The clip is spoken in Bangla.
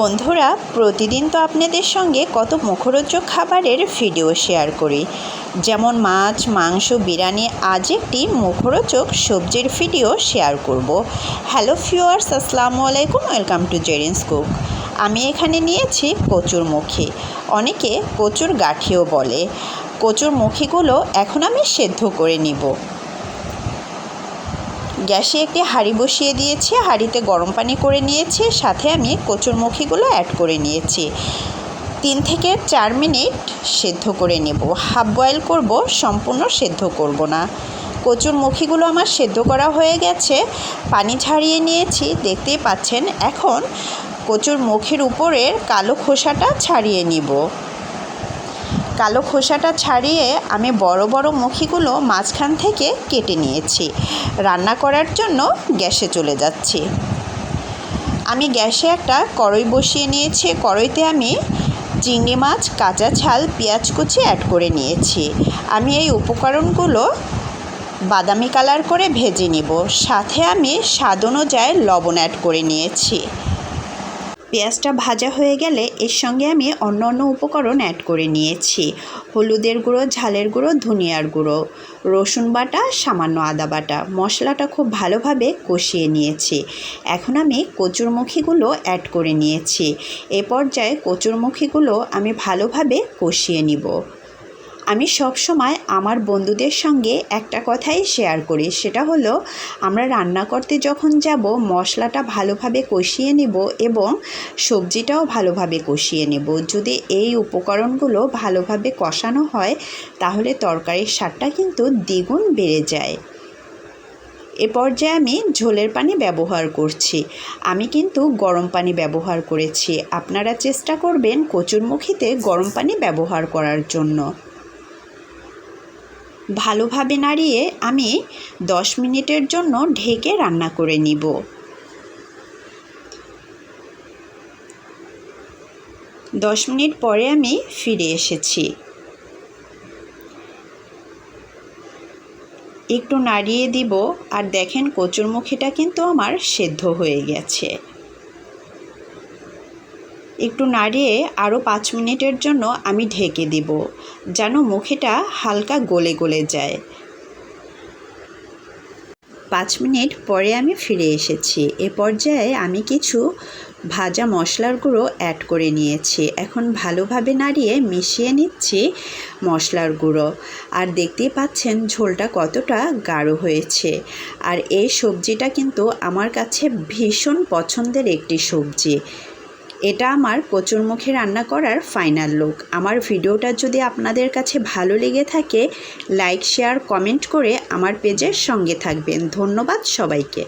বন্ধুরা, প্রতিদিন তো আপনাদের সঙ্গে কত মুখরোচক খাবারের ভিডিও শেয়ার করি। যেমন মাছ, মাংস, বিরিয়ানি, আজ একটি মুখরোচক সবজির ভিডিও শেয়ার করব। হ্যালো ফিওয়ার্স আসসালামু আলাইকুম ওয়েলকাম টু জেরিন্স কুক আমি এখানে নিয়েছি কচুর মুখী। অনেকে কচুর গাঠিও বলে। কচুর মুখিগুলো এখন আমি সেদ্ধ করে নিব। গ্যাসে একটি হাঁড়ি বসিয়ে দিয়েছি, হাঁড়িতে গরম পানি করে নিয়েছি, সাথে আমি কচুরমুখীগুলো অ্যাড করে নিয়েছি। তিন থেকে চার মিনিট সেদ্ধ করে নেব। হাফ বয়েল করব, সম্পূর্ণ সেদ্ধ করব না। কচুর মুখিগুলো আমার সেদ্ধ করা হয়ে গেছে। পানি ছাড়িয়ে নিয়েছি, দেখতেই পাচ্ছেন, এখন কচুর মুখের উপরের কালো খোসাটা ছাড়িয়ে নিব। কালো খোসাটা ছাড়িয়ে আমি বড় বড় মুখিগুলো মাঝখান থেকে কেটে নিয়েছি। রান্না করার জন্য গ্যাসে চলে যাচ্ছি। আমি গ্যাসে একটা কড়ই বসিয়ে নিয়েছি। কড়ইতে আমি চিংড়ি মাছ, কাঁচা ছাল পেঁয়াজ কুচি অ্যাড করে নিয়েছি। আমি এই উপকরণগুলো বাদামি কালার করে ভেজে নিব। সাথে আমি স্বাদ অনুযায়ী লবণ অ্যাড করে নিয়েছি। পেঁয়াজটা ভাজা হয়ে গেলে এর সঙ্গে আমি অন্য অন্য উপকরণ অ্যাড করে নিয়েছি। হলুদের গুঁড়ো, ঝালের গুঁড়ো, ধনিয়ার গুঁড়ো। রসুন বাটা, সামান্য আদা বাটা। মশলাটা খুব ভালোভাবে কষিয়ে নিয়েছি। এখন আমি কচুরমুখীগুলো অ্যাড করে নিয়েছি। এ পর্যায়ে কচুরমুখীগুলো আমি ভালোভাবে কষিয়ে নিব। আমি সব সময় আমার বন্ধুদের সঙ্গে একটা কথাই শেয়ার করি। সেটা হলো, আমরা রান্না করতে যখন যাব, মশলাটা ভালোভাবে কষিয়ে নেব এবং সবজিটাও ভালোভাবে কষিয়ে নেব। যদি এই উপকরণগুলো ভালোভাবে কষানো হয়, তাহলে তরকারির স্বাদটা কিন্তু দ্বিগুণ বেড়ে যায়। এ পর্যায়ে আমি ঝোলের পানি ব্যবহার করছি। আমি কিন্তু গরম পানি ব্যবহার করেছি। আপনারা চেষ্টা করবেন কচুরমুখিতে গরম পানি ব্যবহার করার জন্য। ভালোভাবে নাড়িয়ে আমি দশ মিনিটের জন্য ঢেকে রান্না করে নিব। দশ মিনিট পরে আমি ফিরে এসেছি। একটু নাড়িয়ে দিব আর দেখেন কচুরমুখিটা কিন্তু আমার সেদ্ধ হয়ে গেছে। একটু নাড়িয়ে আরও পাঁচ মিনিটের জন্য আমি ঢেকে দিব, যেন মুখেটা হালকা গলে গলে যায়। পাঁচ মিনিট পরে আমি ফিরে এসেছি। এ পর্যায়ে আমি কিছু ভাজা মশলার গুঁড়ো অ্যাড করে নিয়েছি। এখন ভালোভাবে নাড়িয়ে মিশিয়ে নিচ্ছি মশলার গুঁড়ো। আর দেখতেই পাচ্ছেন ঝোলটা কতটা গাঢ় হয়েছে। আর এই সবজিটা কিন্তু আমার কাছে ভীষণ পছন্দের একটি সবজি। এটা আমার কচুর মুখে রান্না করার ফাইনাল লুক আমার ভিডিওটা যদি আপনাদের কাছে ভালো লেগে থাকে লাইক শেয়ার কমেন্ট করে আমার পেজের সঙ্গে থাকবেন। ধন্যবাদ সবাইকে।